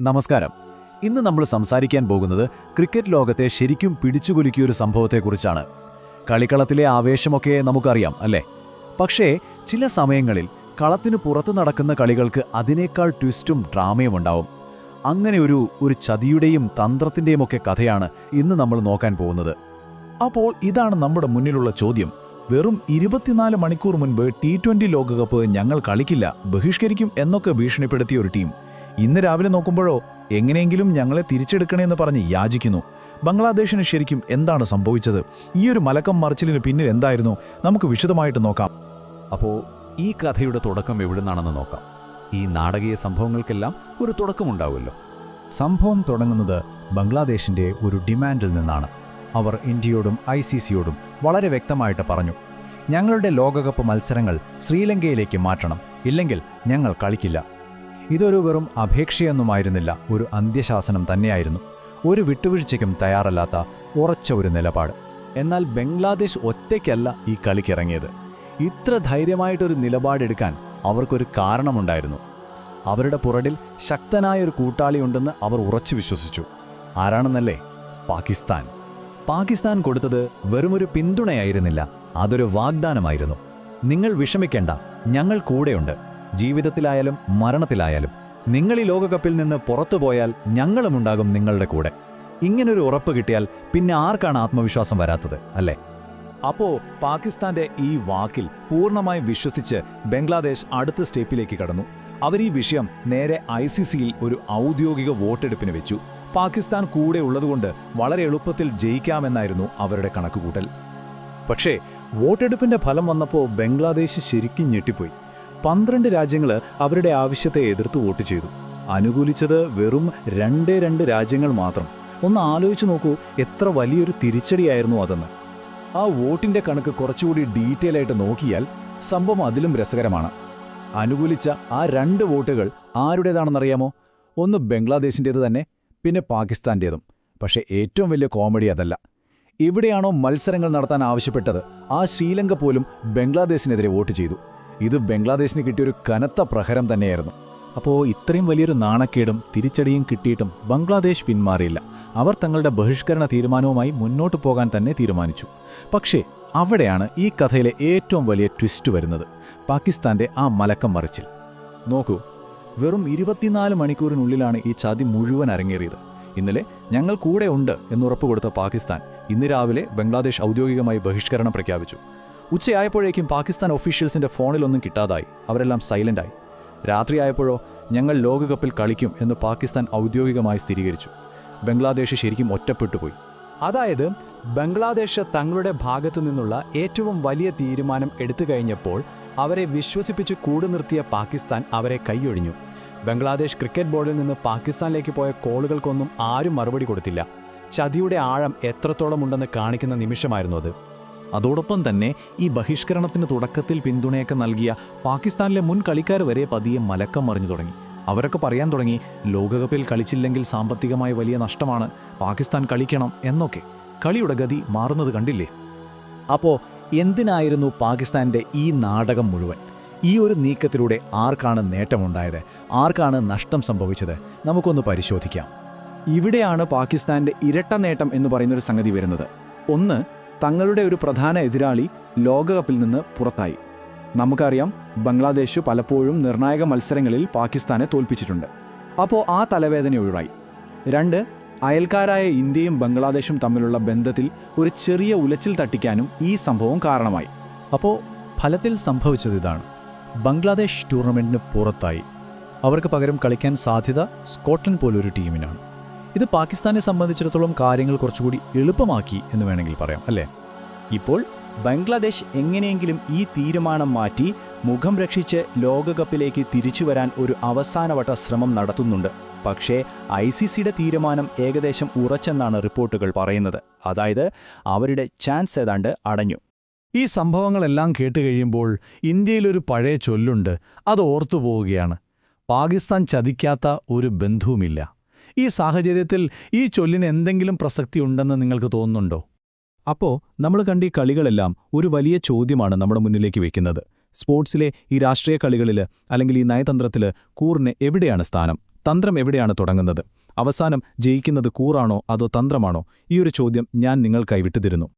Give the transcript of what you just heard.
നമസ്കാരം. ഇന്ന് നമ്മൾ സംസാരിക്കാൻ പോകുന്നത് ക്രിക്കറ്റ് ലോകത്തെ ശരിക്കും പിടിച്ചുകുലുക്കിയൊരു സംഭവത്തെക്കുറിച്ചാണ്. കളിക്കളത്തിലെ ആവേശമൊക്കെ നമുക്കറിയാം അല്ലേ? പക്ഷേ ചില സമയങ്ങളിൽ കളത്തിനു പുറത്തു നടക്കുന്ന കളികൾക്ക് അതിനേക്കാൾ ട്വിസ്റ്റും ഡ്രാമയും ഉണ്ടാവും. അങ്ങനെ ഒരു ഒരു ചതിയുടെയും തന്ത്രത്തിന്റെയും ഒക്കെ കഥയാണ് ഇന്ന് നമ്മൾ നോക്കാൻ പോകുന്നത്. അപ്പോൾ ഇതാണ് നമ്മുടെ മുന്നിലുള്ള ചോദ്യം. വെറും ഇരുപത്തിനാല് മണിക്കൂർ മുൻപ് ടി ട്വന്റി ലോകകപ്പ് ഞങ്ങൾ കളിക്കില്ല ബഹിഷ്കരിക്കും എന്നൊക്കെ ഭീഷണിപ്പെടുത്തിയ ഒരു ടീം. ഇന്ന് രാവിലെ നോക്കുമ്പോഴോ എങ്ങനെയെങ്കിലും ഞങ്ങളെ തിരിച്ചെടുക്കണേ എന്ന് പറഞ്ഞ് യാചിക്കുന്നു. ബംഗ്ലാദേശിന് ശരിക്കും എന്താണ് സംഭവിച്ചത്? ഈ ഒരു മലക്കം മറിച്ചിലിന് പിന്നിൽ എന്തായിരുന്നു? നമുക്ക് വിശദമായിട്ട് നോക്കാം. അപ്പോൾ ഈ കഥയുടെ തുടക്കം എവിടുന്നാണെന്ന് നോക്കാം. ഈ നാടകീയ സംഭവങ്ങൾക്കെല്ലാം ഒരു തുടക്കമുണ്ടാവുമല്ലോ. സംഭവം തുടങ്ങുന്നത് ബംഗ്ലാദേശിന്റെ ഒരു ഡിമാൻഡിൽ നിന്നാണ്. അവർ ഇന്ത്യയോടും ഐ സി സിയോടും വളരെ വ്യക്തമായിട്ട് പറഞ്ഞു ഞങ്ങളുടെ ലോകകപ്പ് മത്സരങ്ങൾ ശ്രീലങ്കയിലേക്ക് മാറ്റണം. ഇല്ലെങ്കിൽ ഞങ്ങൾ കളിക്കില്ല. ഇതൊരു വെറും അപേക്ഷയൊന്നുമായിരുന്നില്ല ഒരു അന്ത്യശാസനം തന്നെയായിരുന്നു. ഒരു വിട്ടുവീഴ്ചയ്ക്കും തയ്യാറല്ലാത്ത ഉറച്ച ഒരു നിലപാട്. എന്നാൽ ബംഗ്ലാദേശ് ഒറ്റയ്ക്കല്ല ഈ കളിക്കിറങ്ങിയത്. ഇത്ര ധൈര്യമായിട്ടൊരു നിലപാടെടുക്കാൻ അവർക്കൊരു കാരണമുണ്ടായിരുന്നു. അവരുടെ പുറകിൽ ശക്തനായൊരു കൂട്ടാളിയുണ്ടെന്ന് അവർ ഉറച്ചു വിശ്വസിച്ചു. ആരാണെന്നല്ലേ? പാകിസ്ഥാൻ. പാകിസ്ഥാൻ കൊടുത്തത് വെറുമൊരു പിന്തുണയായിരുന്നില്ല അതൊരു വാഗ്ദാനമായിരുന്നു. നിങ്ങൾ വിഷമിക്കേണ്ട ഞങ്ങൾ കൂടെയുണ്ട്. ജീവിതത്തിലായാലും മരണത്തിലായാലും നിങ്ങൾ ഈ ലോകകപ്പിൽ നിന്ന് പുറത്തു പോയാൽ ഞങ്ങളുമുണ്ടാകും നിങ്ങളുടെ കൂടെ. ഇങ്ങനൊരു ഉറപ്പ് കിട്ടിയാൽ പിന്നെ ആർക്കാണ് ആത്മവിശ്വാസം വരാത്തത് അല്ലേ? അപ്പോ പാകിസ്ഥാന്റെ ഈ വാക്കിൽ പൂർണമായും വിശ്വസിച്ച് ബംഗ്ലാദേശ് അടുത്ത സ്റ്റേപ്പിലേക്ക് കടന്നു. അവർ ഈ വിഷയം നേരെ ഐ സി സിയിൽ ഒരു ഔദ്യോഗിക വോട്ടെടുപ്പിന് വെച്ചു. പാകിസ്ഥാൻ കൂടെ ഉള്ളതുകൊണ്ട് വളരെ എളുപ്പത്തിൽ ജയിക്കാമെന്നായിരുന്നു അവരുടെ കണക്കുകൂട്ടൽ. പക്ഷേ വോട്ടെടുപ്പിന്റെ ഫലം വന്നപ്പോൾ ബംഗ്ലാദേശ് ശരിക്കും ഞെട്ടിപ്പോയി. പന്ത്രണ്ട് രാജ്യങ്ങൾ അവരുടെ ആവശ്യത്തെ എതിർത്ത് വോട്ട് ചെയ്തു. അനുകൂലിച്ചത് വെറും രണ്ടേ രണ്ട് രാജ്യങ്ങൾ മാത്രം. ഒന്ന് ആലോചിച്ചു നോക്കൂ എത്ര വലിയൊരു തിരിച്ചടിയായിരുന്നു അതെന്ന്. ആ വോട്ടിന്റെ കണക്ക് കുറച്ചുകൂടി ഡീറ്റെയിൽ ആയിട്ട് നോക്കിയാൽ സംഭവം അതിലും രസകരമാണ്. അനുകൂലിച്ച ആ രണ്ട് വോട്ടുകൾ ആരുടേതാണെന്നറിയാമോ? ഒന്ന് ബംഗ്ലാദേശിന്റേത് തന്നെ പിന്നെ പാകിസ്ഥാന്റേതും പക്ഷേ ഏറ്റവും വലിയ കോമഡി അതല്ല. ഇവിടെയാണോ മത്സരങ്ങൾ നടത്താൻ ആവശ്യപ്പെട്ടത്? ആ ശ്രീലങ്ക പോലും ബംഗ്ലാദേശിനെതിരെ വോട്ട് ചെയ്തു. ഇത് ബംഗ്ലാദേശിന് കിട്ടിയൊരു കനത്ത പ്രഹരം തന്നെയായിരുന്നു. അപ്പോൾ ഇത്രയും വലിയൊരു നാണക്കേടും തിരിച്ചടിയും കിട്ടിയിട്ടും ബംഗ്ലാദേശ് പിന്മാറിയില്ല. അവർ തങ്ങളുടെ ബഹിഷ്കരണ തീരുമാനവുമായി മുന്നോട്ട് പോകാൻ തന്നെ തീരുമാനിച്ചു. പക്ഷേ അവിടെയാണ് ഈ കഥയിലെ ഏറ്റവും വലിയ ട്വിസ്റ്റ് വരുന്നത്. പാകിസ്ഥാന്റെ ആ മലക്കം മറിച്ചിൽ. നോക്കൂ വെറും ഇരുപത്തിനാല് മണിക്കൂറിനുള്ളിലാണ് ഈ ചതി മുഴുവൻ അരങ്ങേറിയത്. ഇന്നലെ ഞങ്ങൾ കൂടെ ഉണ്ട് എന്നുറപ്പ് കൊടുത്ത പാകിസ്ഥാൻ ഇന്ന് രാവിലെ ബംഗ്ലാദേശ് ഔദ്യോഗികമായി ബഹിഷ്കരണം പ്രഖ്യാപിച്ചു. ഉച്ചയായപ്പോഴേക്കും പാകിസ്ഥാൻ ഒഫീഷ്യൽസിന്റെ ഫോണിലൊന്നും കിട്ടാതായി. അവരെല്ലാം സൈലന്റായി രാത്രിയായപ്പോഴോ ഞങ്ങൾ ലോകകപ്പിൽ കളിക്കും എന്ന് പാകിസ്ഥാൻ ഔദ്യോഗികമായി സ്ഥിരീകരിച്ചു. ബംഗ്ലാദേശ് ശരിക്കും ഒറ്റപ്പെട്ടുപോയി. അതായത് ബംഗ്ലാദേശ് തങ്ങളുടെ ഭാഗത്തു നിന്നുള്ള ഏറ്റവും വലിയ തീരുമാനം എടുത്തു കഴിഞ്ഞപ്പോൾ അവരെ വിശ്വസിപ്പിച്ച് കൂടു നിർത്തിയ പാകിസ്ഥാൻ അവരെ കൈയൊഴിഞ്ഞു. ബംഗ്ലാദേശ് ക്രിക്കറ്റ് ബോർഡിൽ നിന്ന് പാകിസ്ഥാനിലേക്ക് പോയ കോളുകൾക്കൊന്നും ആരും മറുപടി കൊടുത്തില്ല. ചതിയുടെ ആഴം എത്രത്തോളം ഉണ്ടെന്ന് കാണിക്കുന്ന നിമിഷമായിരുന്നു അത്. അതോടൊപ്പം തന്നെ ഈ ബഹിഷ്കരണത്തിന് തുടക്കത്തിൽ പിന്തുണയൊക്കെ നൽകിയ പാകിസ്ഥാനിലെ മുൻ കളിക്കാർ വരെ പതിയെ മലക്കം മറിഞ്ഞു തുടങ്ങി. അവരൊക്കെ പറയാൻ തുടങ്ങി ലോകകപ്പിൽ കളിച്ചില്ലെങ്കിൽ സാമ്പത്തികമായി വലിയ നഷ്ടമാണ് പാകിസ്ഥാൻ കളിക്കണം എന്നൊക്കെ. കളിയുടെ ഗതി മാറുന്നത് കണ്ടില്ലേ? അപ്പോൾ എന്തിനായിരുന്നു പാകിസ്ഥാന്റെ ഈ നാടകം മുഴുവൻ? ഈ ഒരു നീക്കത്തിലൂടെ ആർക്കാണ് നേട്ടമുണ്ടായത്? ആർക്കാണ് നഷ്ടം സംഭവിച്ചത്? നമുക്കൊന്ന് പരിശോധിക്കാം. ഇവിടെയാണ് പാകിസ്ഥാന്റെ ഇരട്ട നേട്ടം എന്ന് പറയുന്നൊരു സംഗതി വരുന്നത്. ഒന്ന് തങ്ങളുടെ ഒരു പ്രധാന എതിരാളി ലോകകപ്പിൽ നിന്ന് പുറത്തായി. നമുക്കറിയാം ബംഗ്ലാദേശ് പലപ്പോഴും നിർണായക മത്സരങ്ങളിൽ പാകിസ്ഥാനെ തോൽപ്പിച്ചിട്ടുണ്ട്. അപ്പോൾ ആ തലവേദന ഒഴിവായി. രണ്ട് അയൽക്കാരായ ഇന്ത്യയും ബംഗ്ലാദേശും തമ്മിലുള്ള ബന്ധത്തിൽ ഒരു ചെറിയ ഉലച്ചിൽ തട്ടിക്കാനും ഈ സംഭവം കാരണമായി. അപ്പോൾ ഫലത്തിൽ സംഭവിച്ചത് ഇതാണ്. ബംഗ്ലാദേശ് ടൂർണമെന്റിന് പുറത്തായി. അവർക്ക് പകരം കളിക്കാൻ സാധ്യത സ്കോട്ട്ലൻഡ് പോലൊരു ടീമിനാണ്. ഇത് പാകിസ്ഥാനെ സംബന്ധിച്ചിടത്തോളം കാര്യങ്ങൾ കുറച്ചുകൂടി എളുപ്പമാക്കി എന്ന് വേണമെങ്കിൽ പറയാം അല്ലേ? ഇപ്പോൾ ബംഗ്ലാദേശ് എങ്ങനെയെങ്കിലും ഈ തീരുമാനം മാറ്റി മുഖം രക്ഷിച്ച് ലോകകപ്പിലേക്ക് തിരിച്ചു വരാൻ ഒരു അവസാനവട്ട ശ്രമം നടത്തുന്നുണ്ട്. പക്ഷേ ഐ സി സിയുടെ തീരുമാനം ഏകദേശം ഉറച്ചെന്നാണ് റിപ്പോർട്ടുകൾ പറയുന്നത്. അതായത് അവരുടെ ചാൻസ് ഏതാണ്ട് അടഞ്ഞു. ഈ സംഭവങ്ങളെല്ലാം കേട്ട് കഴിയുമ്പോൾ ഇന്ത്യയിലൊരു പഴയ ചൊല്ലുണ്ട്. അത് ഓർത്തു പോവുകയാണ് പാകിസ്ഥാൻ ചതിക്കാത്ത ഒരു ബന്ധുവുമില്ല. ഈ സാഹചര്യത്തിൽ ഈ ചൊല്ലിന് എന്തെങ്കിലും പ്രസക്തി ഉണ്ടെന്ന് നിങ്ങൾക്ക് തോന്നുന്നുണ്ടോ? അപ്പോൾ നമ്മൾ കണ്ട ഈ കളികളെല്ലാം ഒരു വലിയ ചോദ്യമാണ് നമ്മുടെ മുന്നിലേക്ക് വെക്കുന്നത്. സ്പോർട്സിലെ ഈ രാഷ്ട്രീയ കളികളിൽ അല്ലെങ്കിൽ ഈ നയതന്ത്രത്തിൽ കൂറിന് എവിടെയാണ് സ്ഥാനം? തന്ത്രം എവിടെയാണ് തുടങ്ങുന്നത്? അവസാനം ജയിക്കുന്നത് കൂറാണോ അതോ തന്ത്രമാണോ? ഈ ഒരു ചോദ്യം ഞാൻ നിങ്ങൾക്കായി വിട്ടുതരുന്നു